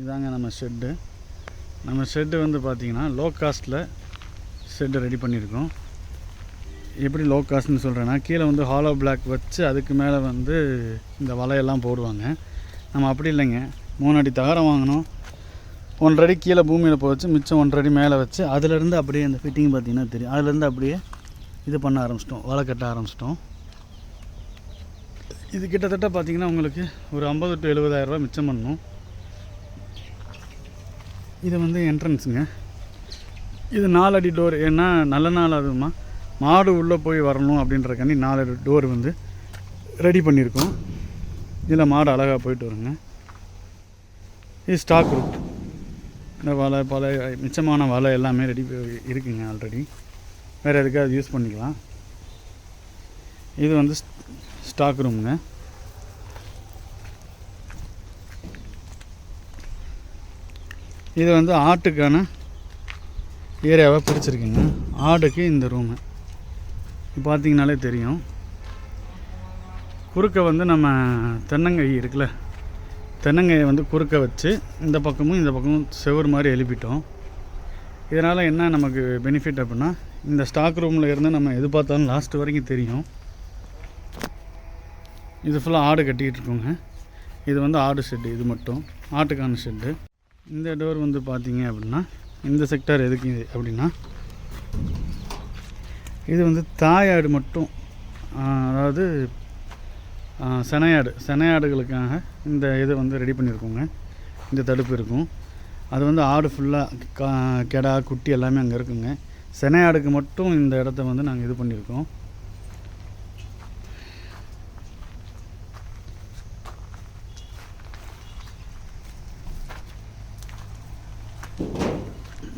இதாங்க நம்ம ஷெட்டு நம்ம ஷெட்டு வந்து பார்த்திங்கன்னா லோ காஸ்ட்டில் ஷெட்டு ரெடி பண்ணியிருக்கோம் எப்படி லோ காஸ்ட்னு சொல்கிறேன்னா கீழே வந்து ஹாலோ பிளாக் வச்சு அதுக்கு மேலே வந்து இந்த வலையெல்லாம் போடுவாங்க. நம்ம அப்படி இல்லைங்க. மூணு அடி தகரம் வாங்கினோம் ஒன்றரை கீழே பூமியில் போச்சு மிச்சம் ஒன்றரை அடி மேலே வச்சு அதுலேருந்து அப்படியே அந்த ஃபிட்டிங் பார்த்தீங்கன்னா தெரியும். அதுலேருந்து அப்படியே இது பண்ண ஆரம்பிச்சிட்டோம். வலை கட்ட ஆரம்பிச்சிட்டோம். இது கிட்டத்தட்ட பார்த்தீங்கன்னா உங்களுக்கு ஒரு ஐம்பது டு எழுபதாயிரரூபா மிச்சம் பண்ணணும் இது வந்து என்ட்ரன்ஸுங்க இது நாலடி டோர் ஏன்னா நல்ல நாள் அதுமா மாடு உள்ளே போய் வரணும் அப்படின்றக்காண்டி நாலு டோர் வந்து ரெடி பண்ணியிருக்கோம் இதில் மாடு அழகாக போயிட்டு வருங்க. இது ஸ்டாக் ரூட் இந்த வலை பல மிச்சமான வலை எல்லாமே ரெடி இருக்குங்க ஆல்ரெடி வேறு எதுக்காக யூஸ் பண்ணிக்கலாம். இது வந்து ஸ்டாக் ரூமுங்க இது வந்து ஆட்டுக்கான ஏரியாவை பிரிச்சுருக்கீங்க. ஆடுக்கு இந்த ரூமு இப்போ பார்த்தீங்கனாலே தெரியும். குறுக்க வந்து நம்ம தென்னங்கை இருக்குல்ல. தென்னங்கையை வந்து குறுக்க வச்சு இந்த பக்கமும் இந்த பக்கமும் செவுறு மாதிரி எழுப்பிட்டோம். இதனால் என்ன நமக்கு பெனிஃபிட் அப்படின்னா இந்த ஸ்டாக் ரூமில் இருந்து நம்ம எது பார்த்தாலும் லாஸ்ட் வரைக்கும் தெரியும். இது ஃபுல்லாக ஆடு கட்டிகிட்டு இருக்கோங்க. இது வந்து ஆடு ஷெட்டு இது மட்டும். ஆட்டுக்கான ஷெட்டு இந்த டோர் வந்து பார்த்தீங்க அப்படின்னா இந்த செக்டார் எதுக்கு இது அப்படின்னா இது வந்து தாயாடு மட்டும் அதாவது செனையாடு செனையாடுகளுக்காக இந்த இதை வந்து ரெடி பண்ணியிருக்கோங்க இந்த தடுப்பு இருக்கும். அது வந்து ஆடு ஃபுல்லாக கா கெடா குட்டி எல்லாமே அங்கே இருக்குங்க. செனையாடுக்கு மட்டும் இந்த இடத்த வந்து நாங்கள் இது பண்ணியிருக்கோம்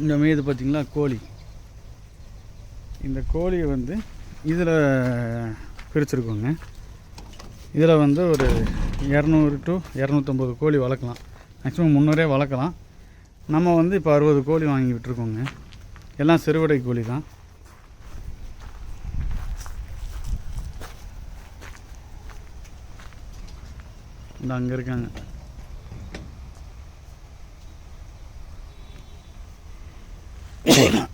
இந்த மீது பார்த்திங்களா? கோழி. இந்த கோழியை வந்து இதில் பிரிச்சுருக்கோங்க. இதில் வந்து ஒரு இரநூறு டு இரநூத்தம்பது கோழி வளர்க்கலாம். மேக்ஸிமம் முந்நூறே வளர்க்கலாம். நம்ம வந்து இப்போ அறுபது கோழி வாங்கி விட்டுருக்கோங்க. எல்லாம் சிறுவடை கோழி தான். இந்த அங்கே இருக்காங்க. Chega.